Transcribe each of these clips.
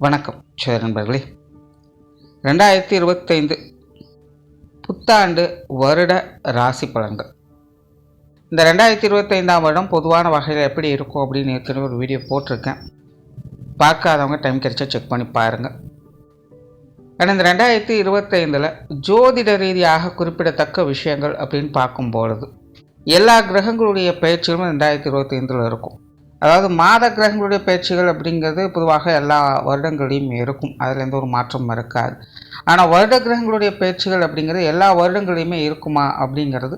வணக்கம் சரி நண்பர்களே. ரெண்டாயிரத்தி இருபத்தைந்து புத்தாண்டு வருட ராசி பலன்கள். இந்த ரெண்டாயிரத்தி இருபத்தைந்தாம் வருடம் பொதுவான வகையில் எப்படி இருக்கும் அப்படின்னு ஏற்கனவே ஒரு வீடியோ போட்டிருக்கேன். பார்க்காதவங்க டைம் கிடைச்சா செக் பண்ணி பாருங்கள் ஆனால் இந்த ரெண்டாயிரத்தி இருபத்தைந்தில் ஜோதிட ரீதியாக குறிப்பிடத்தக்க விஷயங்கள் அப்படின்னு பார்க்கும்பொழுது எல்லா கிரகங்களுடைய பயிற்சிகளும் ரெண்டாயிரத்தி இருபத்தைந்தில் இருக்கும். அதாவது மாத கிரகங்களுடைய பயிற்சிகள் அப்படிங்கிறது பொதுவாக எல்லா வருடங்களையும் இருக்கும். அதில் எந்த ஒரு மாற்றமும் இருக்காது. ஆனால் வருட கிரகங்களுடைய பயிற்சிகள் அப்படிங்கிறது எல்லா வருடங்களையுமே இருக்குமா அப்படிங்கிறது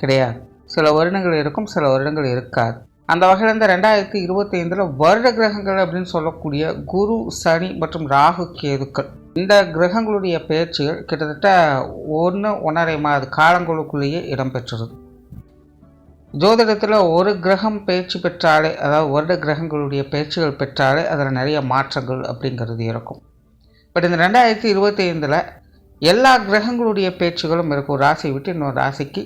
கிடையாது. சில வருடங்கள் இருக்கும் சில வருடங்கள் இருக்காது. அந்த வகையில் இந்த ரெண்டாயிரத்தி இருபத்தைந்தில் வருட கிரகங்கள் அப்படின்னு சொல்லக்கூடிய குரு சனி மற்றும் ராகு கேதுக்கள் இந்த கிரகங்களுடைய பயிற்சிகள் கிட்டத்தட்ட ஒன்று ஒன்றரை மாத காலங்களுக்குள்ளேயே இடம்பெற்றிருது ஜோதிடத்தில் ஒரு கிரகம் பயிற்சி பெற்றாலே அதாவது வருட கிரகங்களுடைய பயிற்சிகள் பெற்றாலே அதில் நிறைய மாற்றங்கள் அப்படிங்கிறது இருக்கும். பட் இந்த ரெண்டாயிரத்தி இருபத்தி ஐந்தில் எல்லா கிரகங்களுடைய பேச்சுகளும் இருக்கும். ராசியை விட்டு இன்னொரு ராசிக்கு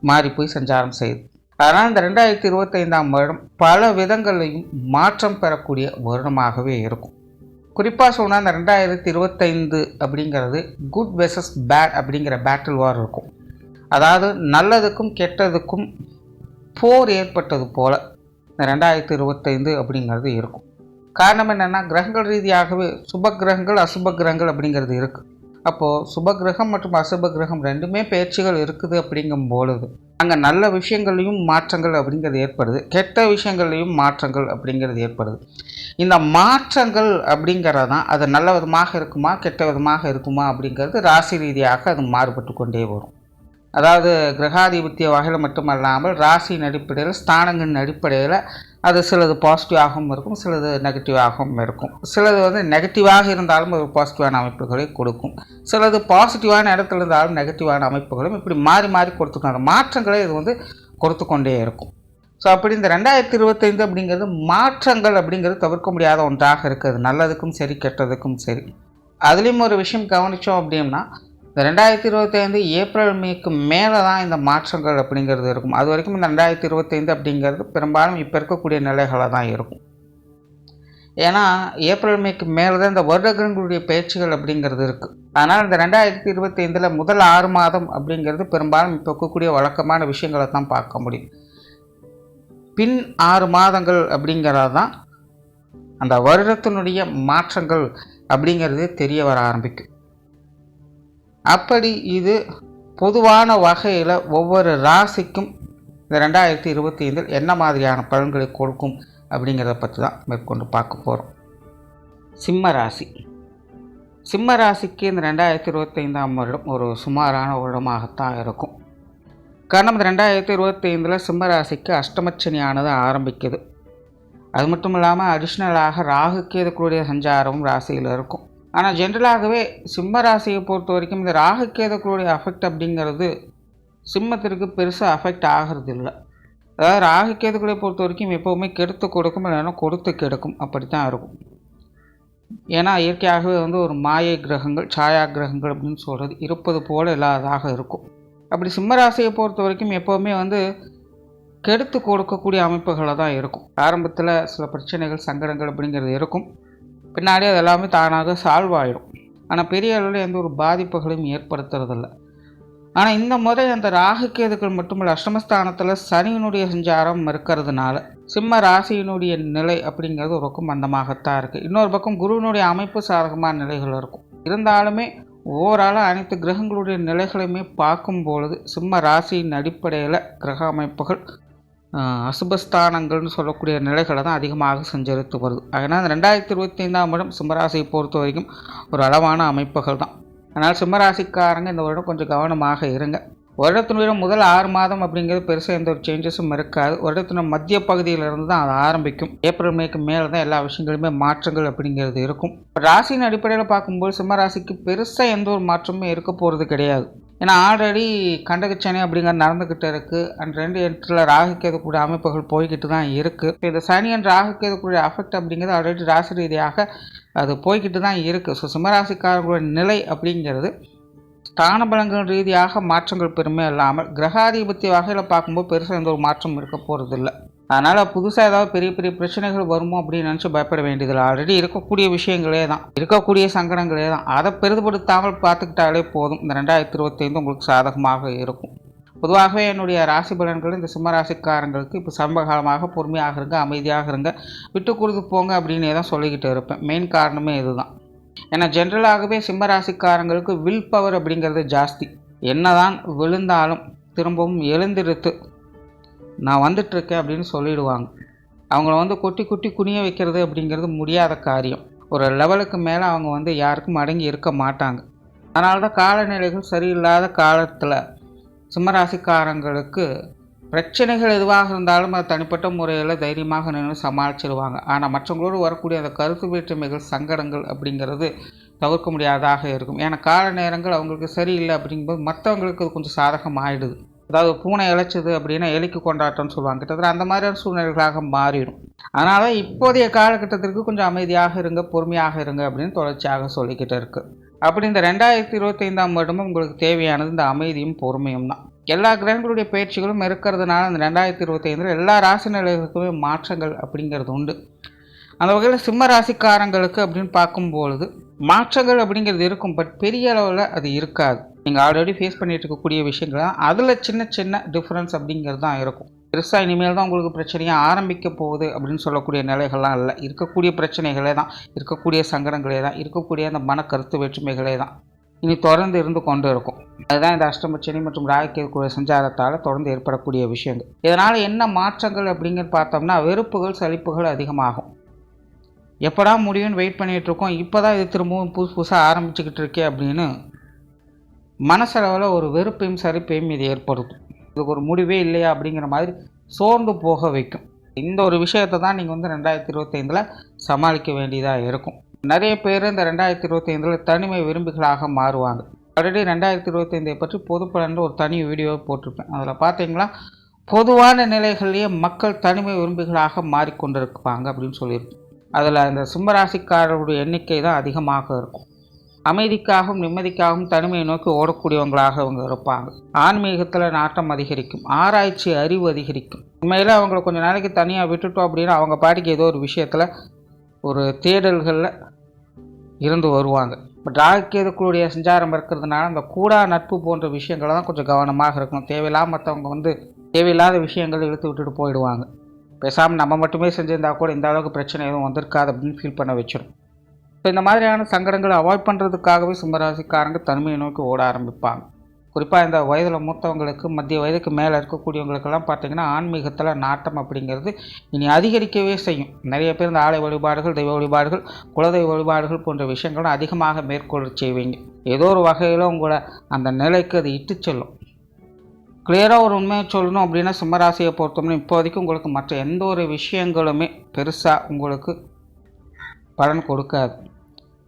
மாறி போய் சஞ்சாரம் செய்யுது. அதனால் இந்த ரெண்டாயிரத்தி இருபத்தைந்தாம் வருடம் பல விதங்களையும் மாற்றம் பெறக்கூடிய வருடமாகவே இருக்கும். குறிப்பாக சொன்னால் இந்த ரெண்டாயிரத்தி இருபத்தைந்து அப்படிங்கிறது குட் வெசஸ் பேட் அப்படிங்கிற பேட்டில் வார் இருக்கும். அதாவது நல்லதுக்கும் கெட்டதுக்கும் போர் ஏற்பட்டது போல இந்த ரெண்டாயிரத்தி இருபத்தைந்து அப்படிங்கிறது இருக்கும். காரணம் என்னென்னா கிரகங்கள் ரீதியாகவே சுப கிரகங்கள் அசுப கிரகங்கள் அப்படிங்கிறது இருக்குது அப்போது சுப கிரகம் மற்றும் அசுப கிரகம் ரெண்டுமே பேச்சுகள் இருக்குது அப்படிங்கும் பொழுது அங்கே நல்ல விஷயங்களையும் மாற்றங்கள் அப்படிங்கிறது ஏற்படுது கெட்ட விஷயங்கள்லையும் மாற்றங்கள் அப்படிங்கிறது ஏற்படுது. இந்த மாற்றங்கள் அப்படிங்கிறது தான் அது நல்ல விதமாக இருக்குமா கெட்ட விதமாக இருக்குமா அப்படிங்கிறது ராசி ரீதியாக அது மாறுபட்டு கொண்டே வரும். அதாவது கிரகாதிபத்திய வகையில் மட்டுமல்லாமல் ராசியின் அடிப்படையில் ஸ்தானங்களின் அடிப்படையில் அது சிலது பாசிட்டிவாகவும் இருக்கும் சிலது நெகட்டிவாகவும் இருக்கும். சிலது வந்து நெகட்டிவாக இருந்தாலும் ஒரு பாசிட்டிவான அமைப்புகளை கொடுக்கும். சிலது பாசிட்டிவான இடத்துல இருந்தாலும் நெகட்டிவான அமைப்புகளும் இப்படி மாறி மாறி கொடுத்துக்கணும் அந்த மாற்றங்களை இது வந்து கொடுத்து கொண்டே இருக்கும். ஸோ அப்படி இந்த ரெண்டாயிரத்தி இருபத்தைந்து அப்படிங்கிறது மாற்றங்கள் அப்படிங்கிறது தவிர்க்க முடியாத ஒன்றாக இருக்குது. நல்லதுக்கும் சரி கெட்டதுக்கும் சரி. அதுலேயும் ஒரு விஷயம் கவனித்தோம் அப்படின்னா இந்த ரெண்டாயிரத்தி இருபத்தைந்து ஏப்ரல் மேக்கு மேலே தான் இந்த மாற்றங்கள் அப்படிங்கிறது இருக்கும். அது வரைக்கும் இந்த ரெண்டாயிரத்தி இருபத்தைந்து அப்படிங்கிறது பெரும்பாலும் இப்போ இருக்கக்கூடிய நிலைகளாக தான் இருக்கும். ஏன்னா ஏப்ரல் மேக்கு மேலே தான் இந்த வருடங்களுடைய பயிற்சிகள் அப்படிங்கிறது இருக்குது அதனால் இந்த ரெண்டாயிரத்தி இருபத்தைந்தில் முதல் ஆறு மாதம் அப்படிங்கிறது பெரும்பாலும் இப்போ இருக்கக்கூடிய வழக்கமான விஷயங்களை தான் பார்க்க முடியும். பின் ஆறு மாதங்கள் அப்படிங்கிறது தான் அந்த வருடத்தினுடைய மாற்றங்கள் அப்படிங்கிறது தெரிய வர ஆரம்பிக்கும். அப்படி இது பொதுவான வகையில் ஒவ்வொரு ராசிக்கும் இந்த ரெண்டாயிரத்தி இருபத்தி ஐந்தில் என்ன மாதிரியான பலன்களை கொடுக்கும் அப்படிங்கிறத பற்றி தான் மேற்கொண்டு பார்க்க போகிறோம் சிம்ம ராசி. சிம்ம ராசிக்கு இந்த ரெண்டாயிரத்தி இருபத்தைந்தாம் வருடம் ஒரு சுமாரான வருடமாகத்தான் இருக்கும். காரணம் இந்த ரெண்டாயிரத்தி இருபத்தைந்தில் சிம்ம ராசிக்கு அஷ்டமச்சனியானது ஆரம்பிக்குது. அது மட்டும் இல்லாமல் அடிஷ்னலாக ராகு கேதுக்களுடைய சஞ்சாரமும் ராசியில் இருக்கும். ஆனால் ஜென்ரலாகவே சிம்ம ராசியை பொறுத்த வரைக்கும் இந்த ராகுக்கேதக்களுடைய அஃபெக்ட் அப்படிங்கிறது சிம்மத்திற்கு பெருசாக அஃபெக்ட் ஆகிறது இல்லை. அதாவது ராகுக்கேதுக்களை பொறுத்த வரைக்கும் எப்போவுமே கெடுத்து கொடுக்கும் இல்லைன்னா கொடுத்து கெடுக்கும். அப்படி தான் இருக்கும். ஏன்னா இயற்கையாகவே வந்து ஒரு மாயை கிரகங்கள் சாயா கிரகங்கள் அப்படின்னு சொல்கிறது இருப்பது போல் இல்லாததாக இருக்கும். அப்படி சிம்ம ராசியை பொறுத்த வரைக்கும் எப்போவுமே வந்து கெடுத்து கொடுக்கக்கூடிய அமைப்புகளை தான் இருக்கும். ஆரம்பத்தில் சில பிரச்சனைகள் சங்கடங்கள் அப்படிங்கிறது இருக்கும். பின்னாடி அது எல்லாமே தானாக சால்வ் ஆகிடும் ஆனால் பெரிய அளவில் எந்த ஒரு பாதிப்புகளையும் ஏற்படுத்துறதில்ல. ஆனால் இந்த முறை அந்த ராகுகேதுக்கள் மட்டுமல்ல அஷ்டமஸ்தானத்தில் சனியினுடைய சஞ்சாரம் இருக்கிறதுனால சிம்ம ராசியினுடைய நிலை அப்படிங்கிறது ஒரு பக்கம் மந்தமாகத்தான் இருக்குது இன்னொரு பக்கம் குருவினுடைய அமைப்பு சாதகமான நிலைகள் இருக்கும். இருந்தாலுமே ஓவராலாக அனைத்து கிரகங்களுடைய நிலைகளையுமே பார்க்கும் பொழுது சிம்ம ராசியின் அடிப்படையில் கிரக அமைப்புகள் அசுபஸ்தானங்கள்னு சொல்லக்கூடிய நிலைகளை தான் அதிகமாக சஞ்சரித்து வருது அதனால் அந்த ரெண்டாயிரத்தி இருபத்தி ஐந்தாம் வருடம் சிம்மராசியை பொறுத்த வரைக்கும் ஒரு அளவான அமைப்புகள் தான். அதனால் சிம்மராசிக்காரங்க இந்த வருடம் கொஞ்சம் கவனமாக இருங்க. வருடத்தினுடைய முதல் ஆறு மாதம் அப்படிங்கிறது பெருசாக எந்த ஒரு சேஞ்சஸும் இருக்காது. வருடத்தின மத்திய பகுதியிலிருந்து தான் அது ஆரம்பிக்கும். ஏப்ரல் மேக்கு மேலே தான் எல்லா விஷயங்களுமே மாற்றங்கள் அப்படிங்கிறது இருக்கும். ராசியின் அடிப்படையில் பார்க்கும்போது சிம்மராசிக்கு பெருசாக எந்த ஒரு மாற்றமும் இருக்க போகிறது கிடையாது. ஏன்னா ஆல்ரெடி கண்டகச்சனி அப்படிங்கிறது நடந்துக்கிட்டு இருக்குது அண்ட் ரெண்டு இடத்துல ராகு அமைப்புகள் போய்கிட்டு தான் இருக்குது இந்த சனி அண்ட் ராகு அஃபெக்ட் அப்படிங்கிறது ஆல்ரெடி ராசி ரீதியாக அது போய்கிட்டு தான் இருக்குது ஸோ சிம்மராசிக்காரர்களுடைய நிலை அப்படிங்கிறது ஸ்தான பலங்கள் ரீதியாக மாற்றங்கள் பெருமே இல்லாமல் கிரகாதிபத்திய வகையில் பார்க்கும்போது பெருசாக எந்த ஒரு மாற்றம் இருக்க போகிறதில்ல அதனால் புதுசாக ஏதாவது பெரிய பெரிய பிரச்சனைகள் வருமோ அப்படின்னு நினச்சி பயப்பட வேண்டியதில்லை. ஆல்ரெடி இருக்கக்கூடிய விஷயங்களே தான். இருக்கக்கூடிய சங்கடங்களே தான். அதை பெரிதுபடுத்தாமல் பார்த்துக்கிட்டாலே போதும். இந்த ரெண்டாயிரத்தி இருபத்தைந்து உங்களுக்கு சாதகமாக இருக்கும். பொதுவாகவே என்னுடைய ராசி பலன்கள் இந்த சிம்ம ராசிக்காரங்களுக்கு இப்போ சம்பகாலமாக பொறுமையாக இருங்க அமைதியாக இருங்க. விட்டு கொடுத்து போங்க அப்படின்னே தான் சொல்லிக்கிட்டு இருப்பேன். மெயின் காரணமே இதுதான். ஏன்னா ஜென்ரலாகவே சிம்ம ராசிக்காரங்களுக்கு வில் பவர் அப்படிங்கிறது ஜாஸ்தி. என்னதான் விழுந்தாலும் திரும்பவும் எழுந்திருத்து நான் வந்துட்டுருக்கேன் அப்படின்னு சொல்லிடுவாங்க. அவங்கள வந்து கொட்டி கொட்டி குனிய வைக்கிறது அப்படிங்கிறது முடியாத காரியம். ஒரு லெவலுக்கு மேலே அவங்க வந்து யாருக்கும் அடங்கி இருக்க மாட்டாங்க. அதனால தான் காலநிலைகள் சரியில்லாத காலத்தில் சிம்மராசிக்காரங்களுக்கு பிரச்சனைகள் எதுவாக இருந்தாலும் அது தனிப்பட்ட முறையில் தைரியமாக நின்று சமாளிச்சிடுவாங்க ஆனால் மற்றவங்களோடு வரக்கூடிய அந்த கருத்து வேற்றுமைகள் சங்கடங்கள் அப்படிங்கிறது தவிர்க்க முடியாததாக இருக்கும். ஏன்னா கால நேரங்கள் அவங்களுக்கு சரியில்லை அப்படிங்கும்போது மற்றவங்களுக்கு அது கொஞ்சம் சாதகம் ஆகிடுது அதாவது பூனை இழைச்சது அப்படின்னா எலிக்கு கொண்டாட்டம்னு சொல்லுவாங்க. கிட்டத்தட்ட அந்த மாதிரியான சூழ்நிலைகளாக மாறிடும். அதனால் இப்போதைய காலகட்டத்திற்கு கொஞ்சம் அமைதியாக இருங்க பொறுமையாக இருங்க அப்படின்னு தொடர்ச்சியாக சொல்லிக்கிட்டு இருக்குது அப்படி இந்த ரெண்டாயிரத்தி இருபத்தைந்தாம் வருடமும் உங்களுக்கு தேவையானது இந்த அமைதியும் பொறுமையும் தான். எல்லா கிரகங்களுடைய பயிற்சிகளும் இருக்கிறதுனால இந்த ரெண்டாயிரத்தி இருபத்தைந்தில் எல்லா ராசி நிலைகளுக்குமே மாற்றங்கள் அப்படிங்கிறது உண்டு. அந்த வகையில் சிம்ம ராசிக்காரங்களுக்கு அப்படின்னு பார்க்கும்பொழுது மாற்றங்கள் அப்படிங்கிறது இருக்கும் பட் பெரிய அளவில் அது இருக்காது. நீங்கள் ஆல்ரெடி ஃபேஸ் பண்ணிகிட்டு இருக்கக்கூடிய விஷயங்கள்? தான் அதில் சின்ன சின்ன டிஃப்ரென்ஸ் அப்படிங்கிறது தான் இருக்கும். பெருசாக இனிமேல் தான் உங்களுக்கு பிரச்சனையாக ஆரம்பிக்க போகுது அப்படின்னு சொல்லக்கூடிய நிலைகள்லாம் இல்லை. இருக்கக்கூடிய பிரச்சனைகளே தான். இருக்கக்கூடிய சங்கடங்களே தான். இருக்கக்கூடிய அந்த மன கருத்து வேற்றுமைகளே தான். இனி தொடர்ந்து இருந்து கொண்டு இருக்கும். அதுதான் இந்த அஷ்டமச்சனி மற்றும் ராகுக்கேது சஞ்சாரத்தால் தொடர்ந்து ஏற்படக்கூடிய விஷயங்கள். இதனால் என்ன மாற்றங்கள் அப்படிங்கிறது பார்த்தோம்னா வெறுப்புகள் சலிப்புகள் அதிகமாகும். எப்படா முடியும்னு வெயிட் பண்ணிகிட்டு இருக்கோம். இப்போ தான் இது திரும்பவும் புதுசு புதுசாக ஆரம்பிச்சுக்கிட்டு இருக்கே அப்படின்னு மனசளவில் ஒரு வெறுப்பையும் சரிப்பையும் இது ஏற்படுத்தும். இதுக்கு ஒரு முடிவே இல்லையா அப்படிங்கிற மாதிரி சோர்ந்து போக வைக்கும். இந்த ஒரு விஷயத்தை தான் நீங்கள் வந்து ரெண்டாயிரத்தி இருபத்தைந்தில் சமாளிக்க வேண்டியதாக இருக்கும். நிறைய பேர் இந்த ரெண்டாயிரத்தி இருபத்தைந்தில் தனிமை விரும்பிகளாக மாறுவாங்க. ஆல்ரெடி ரெண்டாயிரத்தி இருபத்தைந்தை பற்றி பொது ஒரு தனி வீடியோ போட்டிருப்பேன். அதில் பார்த்தீங்களா? பொதுவான நிலைகள்லேயே மக்கள் தனிமை விரும்பிகளாக மாறிக்கொண்டிருப்பாங்க அப்படின்னு சொல்லியிருப்பேன் அதில் அந்த சிம்மராசிக்காரருடைய எண்ணிக்கை தான் அதிகமாக இருக்கும். அமைதிக்காகவும் நிம்மதிக்காகவும் தனிமையை நோக்கி ஓடக்கூடியவங்களாக அவங்க இருப்பாங்க. ஆன்மீகத்தில் நாட்டம் அதிகரிக்கும். ஆராய்ச்சி அறிவு அதிகரிக்கும். உண்மையில் அவங்கள கொஞ்சம் நாளைக்கு தனியாக விட்டுட்டோம் அப்படின்னா அவங்க பாட்டுக்கு ஏதோ ஒரு விஷயத்தில் ஒரு தேடல்களில் இருந்து வருவாங்க. பட் ராகுக்கேதுக்களுடைய சஞ்சாரம் இருக்கிறதுனால அந்த கூடா நட்பு போன்ற விஷயங்களை தான் கொஞ்சம் கவனமாக இருக்கணும். தேவையில்லாமல் மற்றவங்க வந்து தேவையில்லாத விஷயங்களை இழுத்து விட்டுட்டு போயிடுவாங்க. பேசாமல் நம்ம மட்டுமே செஞ்சிருந்தா கூட இந்த அளவுக்கு பிரச்சனை எதுவும் வந்திருக்காது அப்படின்னு ஃபீல் பண்ண வச்சிடும் ஸோ இந்த மாதிரியான சங்கடங்களை அவாய்ட் பண்ணுறதுக்காகவே சிம்மராசிக்காரங்க தனிமையை நோக்கி ஓட ஆரம்பிப்பாங்க. குறிப்பாக இந்த வயதில் மூத்தவங்களுக்கு மத்திய வயதுக்கு மேலே இருக்கக்கூடியவங்களுக்கெல்லாம் பார்த்திங்கன்னா ஆன்மீகத்தில் நாட்டம் அப்படிங்கிறது இனி அதிகரிக்கவே செய்யும். நிறைய பேர் இந்த ஆலய வழிபாடுகள் தெய்வ வழிபாடுகள் குலதெய்வ வழிபாடுகள் போன்ற விஷயங்களும் அதிகமாக மேற்கொள்ள செய்வீங்க. ஏதோ ஒரு வகையில் உங்களை அந்த நிலைக்கு அது இட்டு செல்லும். கிளியராக ஒரு உண்மையை சொல்லணும் அப்படின்னா சிம்மராசியை பொறுத்தவரை இப்போதைக்கு உங்களுக்கு மற்ற எந்த ஒரு விஷயங்களுமே பெருசாக உங்களுக்கு பலன் கொடுக்காது.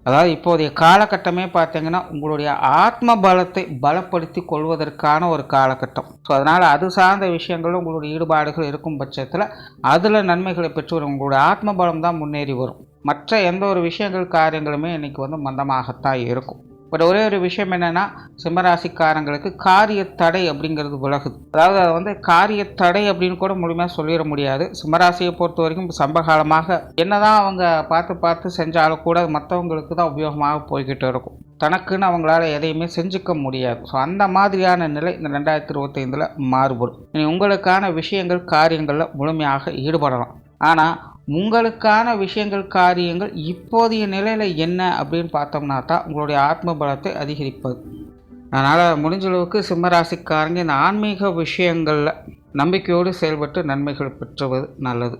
அதாவது இப்போதைய காலகட்டமே பார்த்தீங்கன்னா உங்களுடைய ஆத்ம பலத்தை பலப்படுத்தி கொள்வதற்கான ஒரு காலகட்டம். ஸோ அதனால் அது சார்ந்த விஷயங்களும் உங்களுடைய ஈடுபாடுகள் இருக்கும் பட்சத்தில் அதில் நன்மைகளை பெற்று வரும் உங்களுடைய ஆத்ம பலம் தான் முன்னேறி வரும். மற்ற எந்த ஒரு விஷயங்கள் காரியங்களுமே இன்றைக்கி வந்து மந்தமாகத்தான் இருக்கும். பட் ஒரே ஒரு விஷயம் என்னென்னா சிம்மராசிக்காரங்களுக்கு காரிய தடை அப்படிங்கிறது விலகுது. அதாவது அதை வந்து காரிய தடை அப்படின்னு கூட முழுமையாக சொல்லிட முடியாது. சிம்மராசியை பொறுத்த வரைக்கும் சம்பகாலமாக என்னதான் அவங்க பார்த்து பார்த்து செஞ்சாலும் கூட மற்றவங்களுக்கு தான் உபயோகமாக போய்கிட்டு இருக்கும். தனக்குன்னு அவங்களால எதையுமே செஞ்சுக்க முடியாது. ஸோ அந்த மாதிரியான நிலை இந்த ரெண்டாயிரத்தி இருபத்தைந்தில் மாறுபடும். இனி உங்களுக்கான விஷயங்கள் காரியங்களில் முழுமையாக ஈடுபடலாம். ஆனால் உங்களுக்கான விஷயங்கள் காரியங்கள் இப்போதைய நிலையில் என்ன அப்படின்னு பார்த்தோம்னா தான் உங்களுடைய ஆத்ம பலத்தை அதிகரிப்பது. அதனால் முடிஞ்ச அளவுக்கு சிம்மராசிக்காரங்க இந்த ஆன்மீக விஷயங்களில் நம்பிக்கையோடு செயல்பட்டு நன்மைகள் பெற்றுவது நல்லது.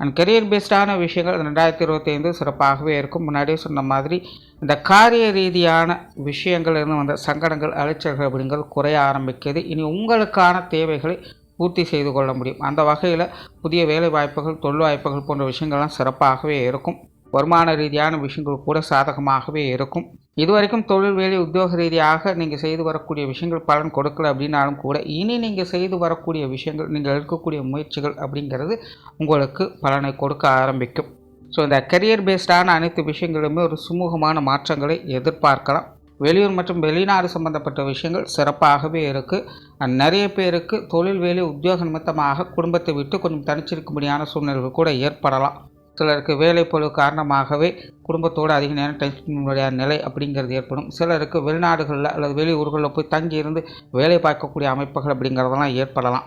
அண்ட் கெரியர் பேஸ்டான விஷயங்கள் ரெண்டாயிரத்தி இருபத்தைந்து சிறப்பாகவே இருக்கும். முன்னாடியே சொன்ன மாதிரி இந்த காரிய ரீதியான விஷயங்கள் இருந்து வந்த சங்கடங்கள் அலைச்சல்கள் அப்படிங்கிறது குறைய ஆரம்பிக்கிறது இனி உங்களுக்கான தேவைகளை பூர்த்தி செய்து கொள்ள முடியும். அந்த வகையில் புதிய வேலை வாய்ப்புகள் தொழில் வாய்ப்புகள் போன்ற விஷயங்கள்லாம் சிறப்பாகவே இருக்கும். வருமான ரீதியான விஷயங்கள் கூட சாதகமாகவே இருக்கும். இதுவரைக்கும் தொழில் வேலை உத்தியோக ரீதியாக நீங்கள் செய்து வரக்கூடிய விஷயங்கள் பலன் கொடுக்கல அப்படின்னாலும் கூட இனி நீங்கள் செய்து வரக்கூடிய விஷயங்கள் நீங்கள் எடுக்கக்கூடிய முயற்சிகள் அப்படிங்கிறது உங்களுக்கு பலனை கொடுக்க ஆரம்பிக்கும். ஸோ இந்த கரியர் பேஸ்டான அனைத்து விஷயங்களுமே ஒரு சுமூகமான மாற்றங்களை எதிர்பார்க்கலாம். வெளியூர் மற்றும் வெளிநாடு சம்பந்தப்பட்ட விஷயங்கள் சிறப்பாகவே இருக்குது நிறைய பேருக்கு தொழில் வேலை உத்தியோக நிமித்தமாக குடும்பத்தை விட்டு கொஞ்சம் தனிச்சிருக்கும்படியான சூழ்நிலைகள் கூட ஏற்படலாம். சிலருக்கு வேலைப்பொழு காரணமாகவே குடும்பத்தோடு அதிக நேரம் டைம் நிலை அப்படிங்கிறது ஏற்படும். சிலருக்கு வெளிநாடுகளில் அல்லது வெளியூர்களில் போய் தங்கி இருந்து வேலை பார்க்கக்கூடிய அமைப்புகள் அப்படிங்கிறதெல்லாம் ஏற்படலாம்.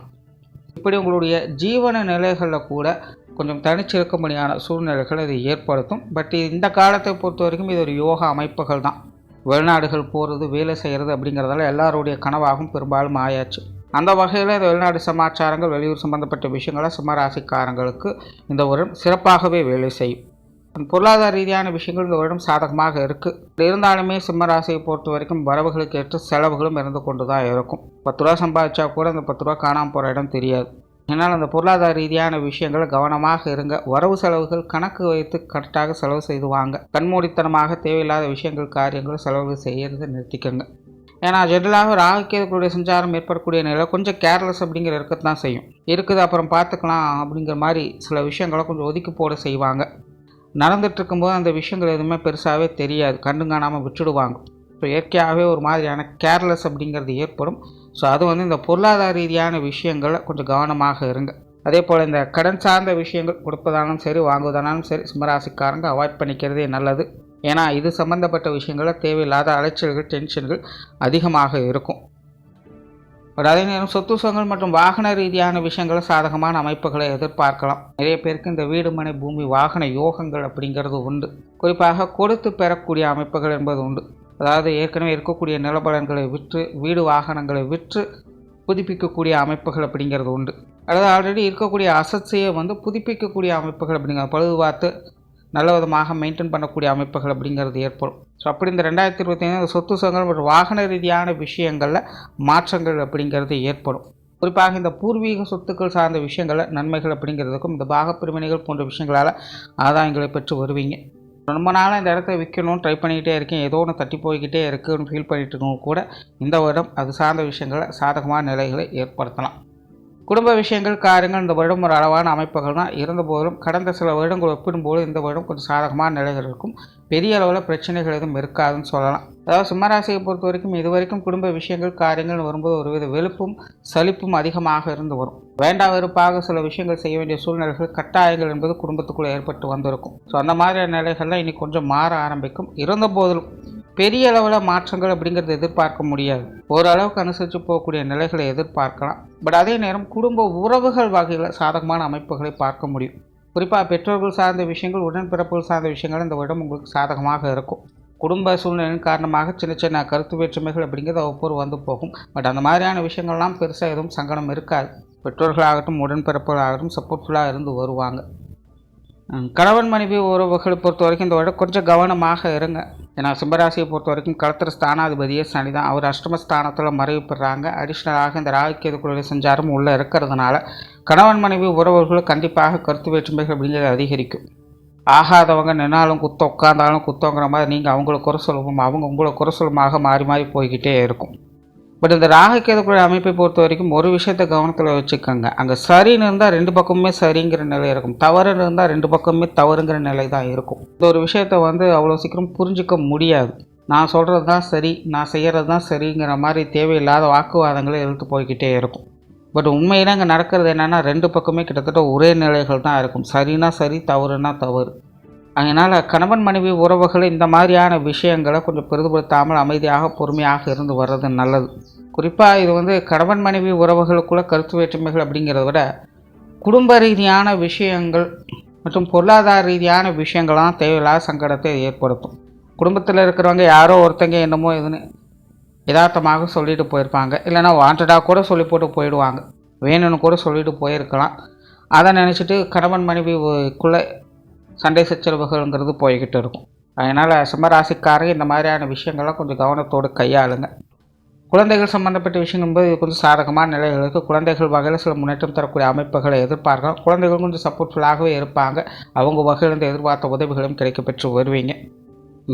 இப்படி உங்களுடைய ஜீவன நிலைகளில் கூட கொஞ்சம் தனிச்சிருக்கும்படியான சூழ்நிலைகள் இது ஏற்படுத்தும். பட் இந்த காலத்தை பொறுத்த வரைக்கும் இது ஒரு யோகா அமைப்புகள் தான். வெளிநாடுகள் போகிறது வேலை செய்கிறது அப்படிங்கிறதால எல்லாருடைய கனவாகவும் பெரும்பாலும் ஆயாச்சு. அந்த வகையில் இந்த வெளிநாடு சமாச்சாரங்கள் வெளியூர் சம்பந்தப்பட்ட விஷயங்களை சிம்மராசிக்காரங்களுக்கு இந்த வருடம் சிறப்பாகவே வேலை செய்யும். பொருளாதார ரீதியான விஷயங்கள் இந்த வருடம் சாதகமாக இருக்குது இருந்தாலுமே சிம்மராசியை பொறுத்த வரைக்கும் வரவுகளுக்கு ஏற்ற செலவுகளும் இருந்து கொண்டு தான் இருக்கும். பத்து ரூபா சம்பாதிச்சா கூட அந்த பத்து ரூபா காணாமல் போகிற இடம் தெரியாது. என்னால் அந்த பொருளாதார ரீதியான விஷயங்கள் கவனமாக இருங்க. வரவு செலவுகள் கணக்கு வைத்து கரெக்டாக செலவு செய்து வாங்க. கண்மூடித்தனமாக தேவையில்லாத விஷயங்கள் காரியங்கள் செலவு செய்யறது நிறுத்திக்கோங்க. ஏன்னா ஜென்ரலாக ராகுக்கேதுக்களுடைய சஞ்சாரம் ஏற்படக்கூடிய நிலை கொஞ்சம் கேர்லெஸ் அப்படிங்கிற இருக்க தான் செய்யும். இருக்குது அப்புறம் பார்த்துக்கலாம் அப்படிங்கிற மாதிரி சில விஷயங்களை கொஞ்சம் ஒதுக்கி போட செய்வாங்க. நடந்துட்டு இருக்கும்போது அந்த விஷயங்கள் எதுவுமே பெருசாகவே தெரியாது. கண்டு காணாமல் விட்டுடுவாங்க. ஸோ இயற்கையாகவே ஒரு மாதிரியான கேர்லெஸ் அப்படிங்கிறது ஏற்படும். ஸோ அது வந்து இந்த பொருளாதார ரீதியான விஷயங்களை கொஞ்சம் கவனமாக இருங்க. அதே போல் இந்த கடன் சார்ந்த விஷயங்கள் கொடுப்பதானாலும் சரி வாங்குவதானாலும் சரி சிம்மராசிக்காரங்க அவாய்ட் பண்ணிக்கிறதே நல்லது. ஏன்னா இது சம்மந்தப்பட்ட விஷயங்களில் தேவையில்லாத அலைச்சல்கள் டென்ஷன்கள் அதிகமாக இருக்கும். பட் அதே நேரம் சொத்து சுகங்கள் மற்றும் வாகன ரீதியான விஷயங்களை சாதகமான அமைப்புகளை எதிர்பார்க்கலாம். நிறைய பேருக்கு இந்த வீடு மனை பூமி வாகன யோகங்கள் அப்படிங்கிறது உண்டு. குறிப்பாக கொடுத்து பெறக்கூடிய அமைப்புகள் என்பது உண்டு. அதாவது ஏற்கனவே இருக்கக்கூடிய நிலப்படங்களை விற்று வீடு வாகனங்களை விற்று புதுப்பிக்கக்கூடிய அமைப்புகள் அப்படிங்கிறது உண்டு. அதாவது ஆல்ரெடி இருக்கக்கூடிய அசட்ஸையை வந்து புதுப்பிக்கக்கூடிய அமைப்புகள் அப்படிங்கிற பழுது பார்த்து நல்ல விதமாக மெயின்டைன் பண்ணக்கூடிய அமைப்புகள் அப்படிங்கிறது ஏற்படும். ஸோ அப்படி இந்த ரெண்டாயிரத்தி இருபத்தி ஐந்து சொத்து சுகங்கள் மற்றும் வாகன ரீதியான விஷயங்களில் மாற்றங்கள் அப்படிங்கிறது ஏற்படும். குறிப்பாக இந்த பூர்வீக சொத்துக்கள் சார்ந்த விஷயங்களில் நன்மைகள் அப்படிங்கிறதுக்கும் இந்த பாகப்பிரிவினைகள் போன்ற விஷயங்களால் ஆதாயங்களை பெற்று வருவீங்க. ரொம்ப நாளாக இந்த இடத்த விற்கணும்னு ட்ரை பண்ணிக்கிட்டே இருக்கேன். ஏதோ ஒன்று தட்டி போய்கிட்டே இருக்குன்னு ஃபீல் பண்ணிகிட்டு இருக்கவங்க கூட இந்த வருடம் அது சார்ந்த விஷயங்களை சாதகமான நிலைகளை ஏற்படுத்தலாம். குடும்ப விஷயங்கள் காரியங்கள் இந்த வருடம் ஒரு அளவான அமைப்புகள் தான் இருந்தபோதும் கடந்த சில வருடங்கள் ஒப்பிடும்போது இந்த வருடம் கொஞ்சம் சாதகமான நிலைகள் இருக்கும். பெரிய அளவில் பிரச்சனைகள் எதுவும் இருக்காதுன்னு சொல்லலாம். அதாவது சிம்மராசியை பொறுத்த வரைக்கும் இது வரைக்கும் குடும்ப விஷயங்கள் காரியங்கள் வரும்போது ஒருவித வெளுப்பும் சலிப்பும் அதிகமாக இருந்து வரும். வேண்டா வெறுப்பாக சில விஷயங்கள் செய்ய வேண்டிய சூழ்நிலைகள் கட்டாயங்கள் என்பது குடும்பத்துக்குள்ளே ஏற்பட்டு வந்திருக்கும். ஸோ அந்த மாதிரியான நிலைகள்லாம் இனி கொஞ்சம் மாற ஆரம்பிக்கும். இருந்த போதிலும் பெரிய அளவில் மாற்றங்கள் அப்படிங்கிறது எதிர்பார்க்க முடியாது. ஓரளவுக்கு அனுசரித்து போகக்கூடிய நிலைகளை எதிர்பார்க்கலாம். பட் அதே நேரம் குடும்ப உறவுகள் வகையில் சாதகமான அமைப்புகளை பார்க்க முடியும். குறிப்பாக பெற்றோர்கள் சார்ந்த விஷயங்கள் உடன்பிறப்புகள் சார்ந்த விஷயங்கள் இந்த வருடம் உங்களுக்கு சாதகமாக இருக்கும். குடும்ப சூழ்நிலையின் காரணமாக சின்ன சின்ன கருத்து வேற்றுமைகள் அப்படிங்கிறது அவ்வப்போது வந்து போகும். பட் அந்த மாதிரியான விஷயங்கள்லாம் பெருசாக எதுவும் சங்கடம் இருக்காது. பெற்றோர்களாகட்டும் உடன்பிறப்புகளாகட்டும் சப்போர்ட்ஃபுல்லாக இருந்து வருவாங்க. கணவன் மனைவி உறவுகளை பொறுத்த வரைக்கும் இந்த விட கொஞ்சம் கவனமாக இருங்க. ஏன்னா சிம்மராசியை பொறுத்த வரைக்கும் களத்திர ஸ்தானாதிபதியே சனி தான். அவர் அஷ்டமஸ்தானத்தில் மறைவு பெறாங்க அடிஷ்னலாக இந்த ராகுக்கேதுக்குள்ள செஞ்சாரும் உள்ளே இருக்கிறதுனால கணவன் மனைவி உறவுகள் கண்டிப்பாக கருத்து வேற்றுமைகள் அப்படிங்கிறது அதிகரிக்கும். ஆகாதவங்க நின்னாலும் குத்த உட்காந்தாலும் குத்தங்கிற மாதிரி நீங்கள் அவங்கள குறை சொல்லவும் அவங்க உங்களை குறை சொல்லுமாக மாறி மாறி போய்கிட்டே இருக்கும். பட் இந்த ராகக்கேதுக்குள்ள அமைப்பை பொறுத்த வரைக்கும் ஒரு விஷயத்தை கவனத்தில் வச்சுக்கோங்க. அங்கே சரின்னு இருந்தால் ரெண்டு பக்கமுமே சரிங்கிற நிலை இருக்கும். தவறுன்னு இருந்தால் ரெண்டு பக்கமுமே தவறுங்கிற நிலை தான் இருக்கும். இந்த ஒரு விஷயத்தை வந்து அவ்வளோ சீக்கிரம் புரிஞ்சிக்க முடியாது. நான் சொல்கிறது தான் சரி நான் செய்கிறது தான் சரிங்கிற மாதிரி தேவையில்லாத வாக்குவாதங்களை இழுத்து போய்கிட்டே இருக்கும். பட் உண்மையில் அங்கே நடக்கிறது என்னென்னா ரெண்டு பக்கமே கிட்டத்தட்ட ஒரே நிலைகள் தான் இருக்கும். சரினா சரி தவறுனா தவறு. அதனால் கணவன் மனைவி உறவுகள் இந்த மாதிரியான விஷயங்களை கொஞ்சம் பெரிதுபடுத்தாமல் அமைதியாக பொறுமையாக இருந்து வர்றது நல்லது. குறிப்பாக இது வந்து கணவன் மனைவி உறவுகளுக்குள்ள கருத்து வேற்றுமைகள் அப்படிங்கிறத விட குடும்ப ரீதியான விஷயங்கள் மற்றும் பொருளாதார ரீதியான விஷயங்கள்லாம் தேவையில்லாத சங்கடத்தை ஏற்படுத்தும். குடும்பத்தில் இருக்கிறவங்க யாரோ ஒருத்தங்க என்னமோ இதுன்னு யதார்த்தமாக சொல்லிட்டு போயிருப்பாங்க. இல்லைன்னா வாண்டடாக கூட சொல்லி போட்டு போயிடுவாங்க. வேணும்னு கூட சொல்லிட்டு போயிருக்கலாம். அதை நினச்சிட்டு கணவன் மனைவிக்குள்ளே சண்டை சச்சரவுகள்ங்கிறது போய்கிட்டு இருக்கும். அதனால் சிம்மராசிக்காரங்க இந்த மாதிரியான விஷயங்கள்லாம் கொஞ்சம் கவனத்தோடு கையாளுங்க. குழந்தைகள் சம்மந்தப்பட்ட விஷயங்கள் போது இது கொஞ்சம் சாதகமான நிலைகள் இருக்குது குழந்தைகள் வகையில் சில முன்னேற்றம் தரக்கூடிய அமைப்புகளை எதிர்பார்க்கலாம். குழந்தைகள் கொஞ்சம் சப்போர்ட்ஃபுல்லாகவே இருப்பாங்க. அவங்க வகையிலிருந்து எதிர்பார்த்த உதவிகளும் கிடைக்கப்பெற்று வருவீங்க.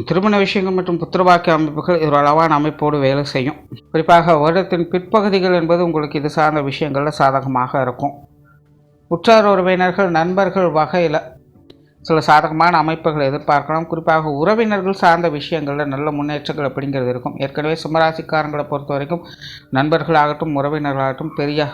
திருமண விஷயங்கள் மற்றும் புத்திரவாக்கிய அமைப்புகள் ஒரு அளவான அமைப்போடு வேலை செய்யும். குறிப்பாக வருடத்தின் பிற்பகுதிகள் என்பது உங்களுக்கு இது சார்ந்த விஷயங்களில் சாதகமாக இருக்கும். உற்றார் உறவினர்கள் நண்பர்கள் வகையில் சில சாதகமான அமைப்புகளை எதிர்பார்க்கலாம் குறிப்பாக உறவினர்கள் சார்ந்த விஷயங்களில் நல்ல முன்னேற்றங்கள் அப்படிங்கிறது இருக்கும். ஏற்கனவே சிம்மராசிக்காரங்களை பொறுத்த வரைக்கும் நண்பர்களாகட்டும் உறவினர்களாகட்டும் பெரிய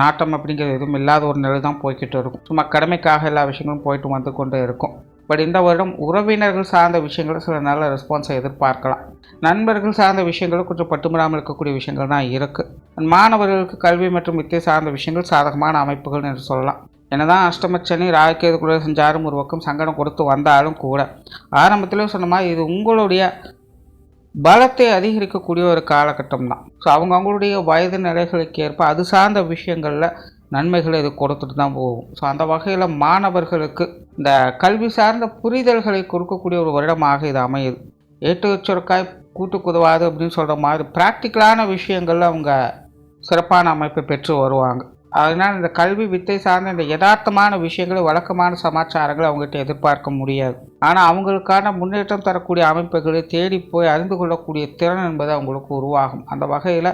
நாட்டம் அப்படிங்கிறது எதுவும் இல்லாத ஒரு நிலை தான் போய்கிட்டு இருக்கும். சும்மா கடமைக்காக எல்லா விஷயங்களும் போயிட்டு வந்து கொண்டே இருக்கும். பட் இந்த வருடம் உறவினர்கள் சார்ந்த விஷயங்களை சில நல்ல ரெஸ்பான்ஸை எதிர்பார்க்கலாம். நண்பர்கள் சார்ந்த விஷயங்களும் கொஞ்சம் பட்டுமிடாமல் இருக்கக்கூடிய விஷயங்கள் தான் இருக்குது மாணவர்களுக்கு கல்வி மற்றும் வித்தை சார்ந்த விஷயங்கள் சாதகமான அமைப்புகள் என்று சொல்லலாம். என்னதான் அஷ்டமச்சனி ராகுகேது கூட செஞ்சாரும் ஒரு பக்கம் சங்கடம் கொடுத்து வந்தாலும் கூட ஆரம்பத்திலே சொன்ன மாதிரி இது உங்களுடைய பலத்தை அதிகரிக்கக்கூடிய ஒரு காலகட்டம் தான் ஸோ அவங்க அவங்களுடைய வயது நிலைகளுக்கு ஏற்ப அது சார்ந்த விஷயங்களில் நன்மைகளை இது கொடுத்துட்டு தான் போகும். ஸோ அந்த வகையில் மாணவர்களுக்கு இந்த கல்வி சார்ந்த புரிதல்களை கொடுக்கக்கூடிய ஒரு வருடமாக இது அமையுது. ஏட்டு சுரக்காய் கூட்டு குதவாது அப்படின்னு சொல்கிற மாதிரி ப்ராக்டிக்கலான விஷயங்களில் அவங்க சிறப்பான அமைப்பை பெற்று வருவாங்க. அதனால் இந்த கல்வி வித்தை சார்ந்த இந்த யதார்த்தமான விஷயங்களை வழக்கமான சமாச்சாரங்களை அவங்ககிட்ட எதிர்பார்க்க முடியாது. ஆனால் அவங்களுக்கான முன்னேற்றம் தரக்கூடிய அமைப்புகளை தேடி போய் அறிந்து கொள்ளக்கூடிய திறன் என்பது அவங்களுக்கு உருவாகும். அந்த வகையில்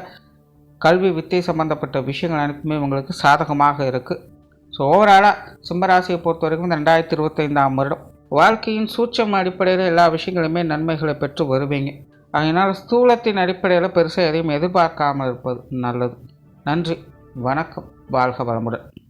கல்வி வித்தை சம்பந்தப்பட்ட விஷயங்கள் அனைத்துமே உங்களுக்கு சாதகமாக இருக்குது ஸோ ஓவராலாக சிம்மராசியை பொறுத்த வரைக்கும் இந்த ரெண்டாயிரத்தி இருபத்தைந்தாம் வருடம். வாழ்க்கையின் சூட்சம் அடிப்படையில் எல்லா விஷயங்களுமே நன்மைகளை பெற்று வருவீங்க. அதனால் ஸ்தூலத்தின் அடிப்படையில் பெருசாக எதையும் எதிர்பார்க்காமல் இருப்பது நல்லது. நன்றி. வணக்கம். வாழ்க வளமுடன்.